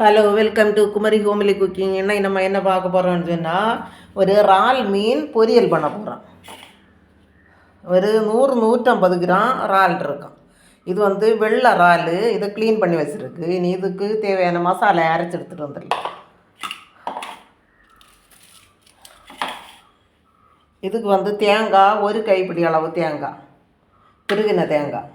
Hello welcome to Kumari homely cooking என்ன நம்ம என்ன பார்க்க போகிறோம்னு சொன்னால் ஒரு இறால் மீன் பொரியல் பண்ண போகிறோம் ஒரு நூறு நூற்றம்பது கிராம் இறால் இருக்கும். இது வந்து வெள்ளை இறால். இதை க்ளீன் பண்ணி வச்சுருக்கு. இனி இதுக்கு தேவையான மசாலா அரைச்சி எடுத்துகிட்டு வந்துடலாம். இதுக்கு வந்து தேங்காய் ஒரு கைப்பிடி அளவு தேங்காய் திருகின தேங்காய்.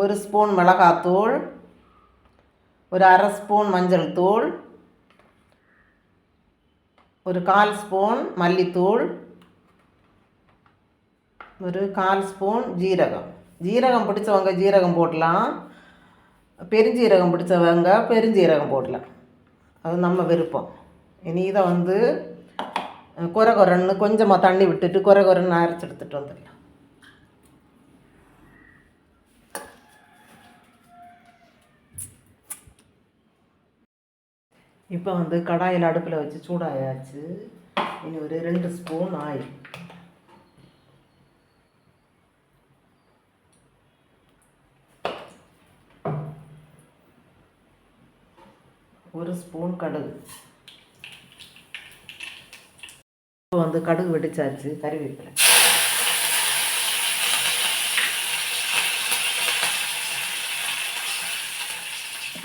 ஒரு ஸ்பூன் மிளகாத்தூள் ஒரு அரை ஸ்பூன் மஞ்சள் தூள் ஒரு கால் ஸ்பூன் மல்லித்தூள் ஒரு கால் ஸ்பூன் ஜீரகம். ஜீரகம் பிடிச்சவங்க ஜீரகம் போடலாம். பெருஞ்சீரகம் பிடிச்சவங்க பெருஞ்சீரகம் போடலாம். அது நம்ம விருப்பம். இனி இதை வந்து குறை குறைன்னு கொஞ்சமாக தண்ணி விட்டுட்டு குறை குறைன்னு அரைச்சி எடுத்துகிட்டு வந்துடலாம். இப்போ வந்து கடாயில் அடுப்பில் வச்சு சூடாயாச்சு. இனி ஒரு ரெண்டு ஸ்பூன் ஆயில் ஒரு ஸ்பூன் கடுகு. இப்போ வந்து கடுகு வெடிச்சாச்சு கறிவேப்பிலை.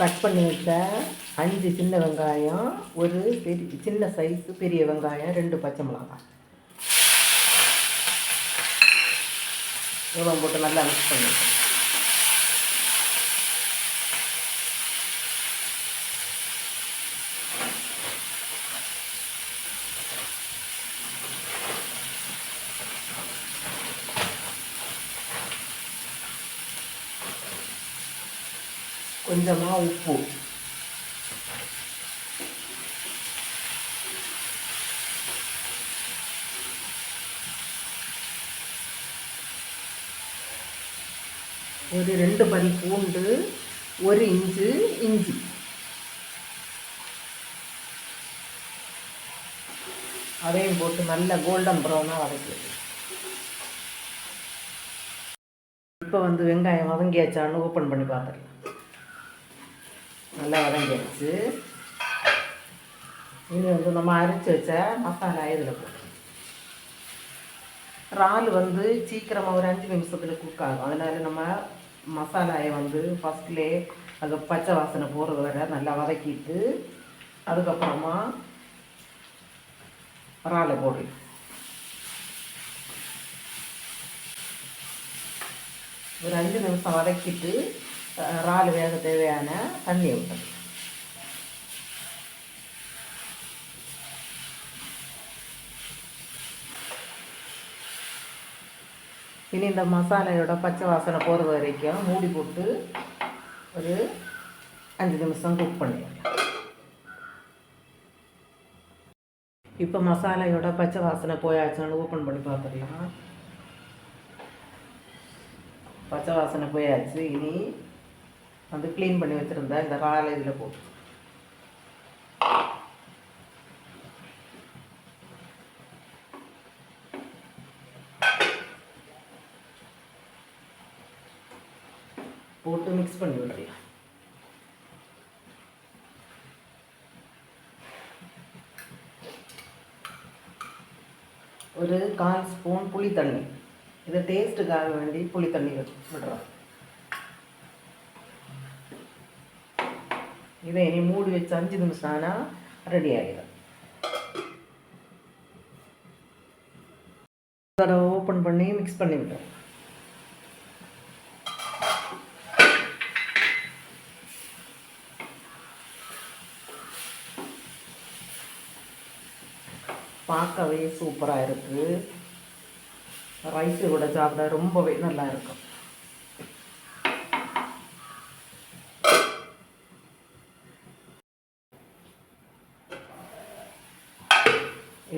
கட் பண்ணி வச்ச அஞ்சு சின்ன வெங்காயம் ஒரு பெரிய சின்ன சைஸு பெரிய வெங்காயம் ரெண்டு பச்சை மிளகாய். இவ்வளோ போட்டு நல்லா மிக்ஸ் பண்ணிக்கணும் கொஞ்சமாக உப்பு. ஒரு ரெண்டு பல் பூண்டு ஒரு இன்ச்சு இஞ்சி. அதையும் போட்டு நல்ல கோல்டன் ப்ரௌனாக வதக்கிடுது இப்போ வந்து வெங்காயம் வதங்கியாச்சான்னு ஓப்பன் பண்ணி பார்த்துடலாம். நல்லா வதங்கியாச்சு. இது வந்து நம்ம அரைச்சி வச்ச மசாலா இதில் போட்டு இறால் வந்து சீக்கிரமாக ஒரு அஞ்சு நிமிஷத்தில் குக் ஆகும். அதனால் நம்ம மசாலாயை வந்து ஃபஸ்ட்லேயே அது பச்சை வாசனை போகிறது வர நல்லா வதக்கிட்டு அதுக்கப்புறமா இறாலை போடுறோம் ஒரு அஞ்சு நிமிஷம் வதக்கிட்டு இறால் வேக தேவையான தண்ணியை ஊற்றணும் இனி இந்த மசாலையோட பச்சை வாசனை போகிற வரைக்கும் மூடி போட்டு ஒரு அஞ்சு நிமிஷம் குக் பண்ணிடலாம். இப்போ மசாலையோட பச்சை வாசனை போயாச்சுன்னு ஓப்பன் பண்ணி பார்த்துடலாம். பச்சை வாசனை போயாச்சு. இனி வந்து க்ளீன் பண்ணி வச்சுருந்தேன். இந்த ராலை இதில் போட்டு. போட்டு மிக்ஸ் பண்ணி விடலாம் ஒரு கால் ஸ்பூன் புளி தண்ணி. இதை டேஸ்ட்டுக்காக வேண்டி புளி தண்ணி விடுறோம். இதை இனி மூடி வச்சு அஞ்சு நிமிஷம் ஆனால் ரெடி ஆகிடும் தடவை ஓப்பன் பண்ணி மிக்ஸ் பண்ணி விட்டோம் பார்க்கவே சூப்பராக இருக்குது ரைஸு கூட சாப்பிட ரொம்பவே நல்லா இருக்கும்.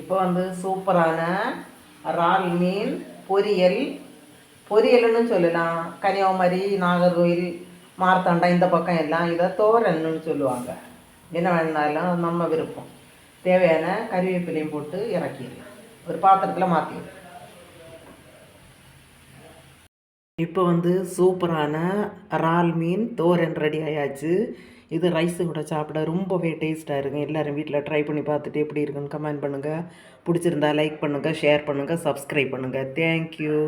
இப்போ வந்து சூப்பரான இறால் மீன் பொரியல். பொரியல்னு சொல்லலாம். கன்னியாகுமரி நாகர்கோயில் மார்த்தாண்டா இந்த பக்கம் எல்லாம் இதை தோரன்னு சொல்லுவாங்க. என்ன வேணாலும் நம்ம விருப்பம். தேவையான கருவேப்பிலையும் போட்டு இறக்கிடலாம் ஒரு பாத்திரத்தில் மாற்றிடலாம் இப்போ வந்து சூப்பரான இறால் மீன் தோரன் ரெடி ஆயாச்சு. இது ரைஸு கூட சாப்பிட ரொம்பவே டேஸ்ட்டாக இருக்கும். எல்லோரும் வீட்டில் ட்ரை பண்ணி பார்த்துட்டு எப்படி இருக்குன்னு கமெண்ட் பண்ணுங்கள் பிடிச்சிருந்தா லைக் பண்ணுங்கள் ஷேர் பண்ணுங்கள் சப்ஸ்கிரைப் பண்ணுங்கள் தேங்க்யூ